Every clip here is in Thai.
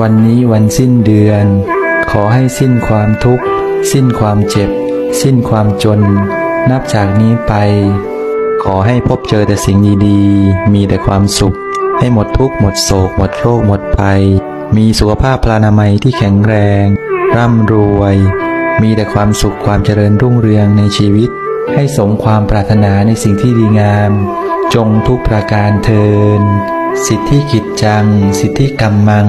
วันนี้วันสิ้นเดือน ขอให้สิ้นความทุกข์ สิ้นความเจ็บ สิ้นความจน นับจากนี้ไป ขอให้พบเจอแต่สิ่งดีๆ มีแต่ความสุข ให้หมดทุกข์หมดโศก หมดโรคหมดภัย มีสุขภาพพลานามัยที่แข็งแรง ร่ำรวย มีแต่ความสุขความเจริญรุ่งเรืองในชีวิต ให้สมความปรารถนาในสิ่งที่ดีงาม จงทุกประการเทินสิทธิกิจจัง สิทธิกรรมัง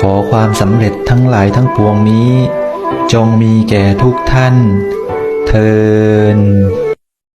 ขอความสำเร็จทั้งหลายทั้งปวงนี้ จงมีแก่ทุกท่าน เทิน